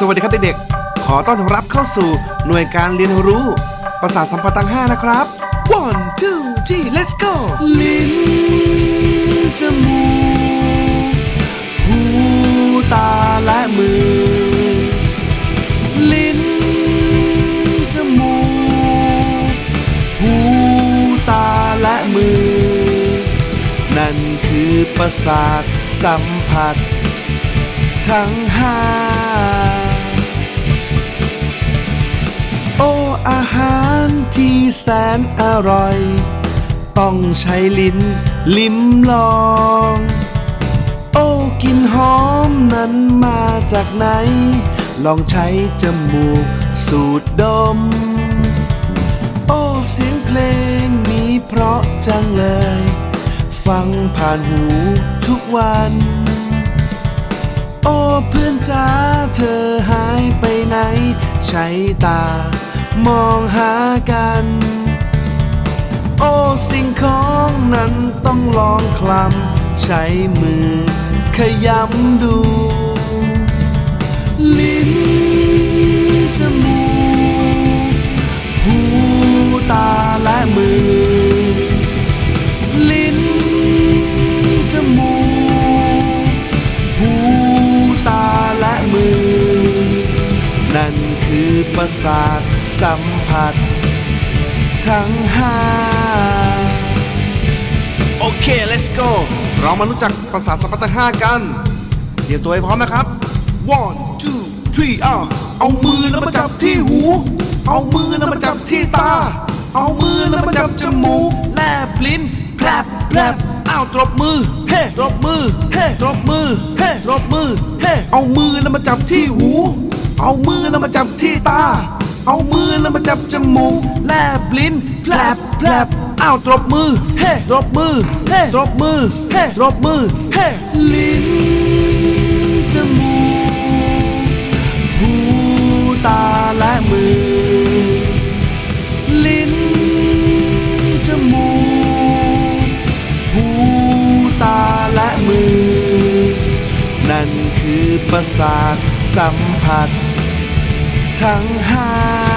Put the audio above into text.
สวัสดีครับเด็กๆ ขอต้อนรับเข้าสู่หน่วยการเรียนรู้ ประสาทสัมผัสทั้ง5นะครับ one two three let's go ลิ้นจมูกหูตาและมือ ลิ้นจมูกหูตาและมือ นั่นคือประสาทสัมผัสทั้งห้า ที่แสนอร่อย ต้องใช้ลิ้น ลิ้มลอง โอ้กลินหอมนั้นมาจากไหน ลองใช้จมูกสูดดม โอ้เสียงเพลงนี้เพราะจังเลย ฟังผ่านหูทุกวัน โอ้เพื่อนจ้าเธอหายไปไหน ใช้ตา มองหากัน โอ้สิ่งของนั้นต้องลองคลำใช้มือขยำดู ลิ้นจมูกหูตาและมือ ลิ้นจมูกหูตาและมือ นั่น ประสาทสัมผัส ทั้งห้าโอเค let's go เรามารู้จักประสาทสัมผัสทั้งห้ากัน เตรียมตัวให้พร้อมนะครับ one two three อ้าวเอามือแล้วมาจับที่หู เอามือแล้วมาจับที่ตา เอามือแล้วมาจับจมูก แลบลิ้นแผลบแผลบอ้าวตบมือ เฮ้ตบมือ เฮ้ตบมือ เฮ้ตบมือ เฮ้เอามือแล้วมาจับที่หู เอามือแล้วมาจับที่ตา เอามือแล้วมาจับจมูก แลบลิ้นแผลบแผลบอ้าวตบมือ เฮ้ตบมือ เฮ้ตบมือ เฮ้ตบมือ เฮ้ลิ้นจมูก หูตาและมือ ลิ้นจมูก หูตาและมือ นั่นคือประสาทสัมผัส ทั้งห้า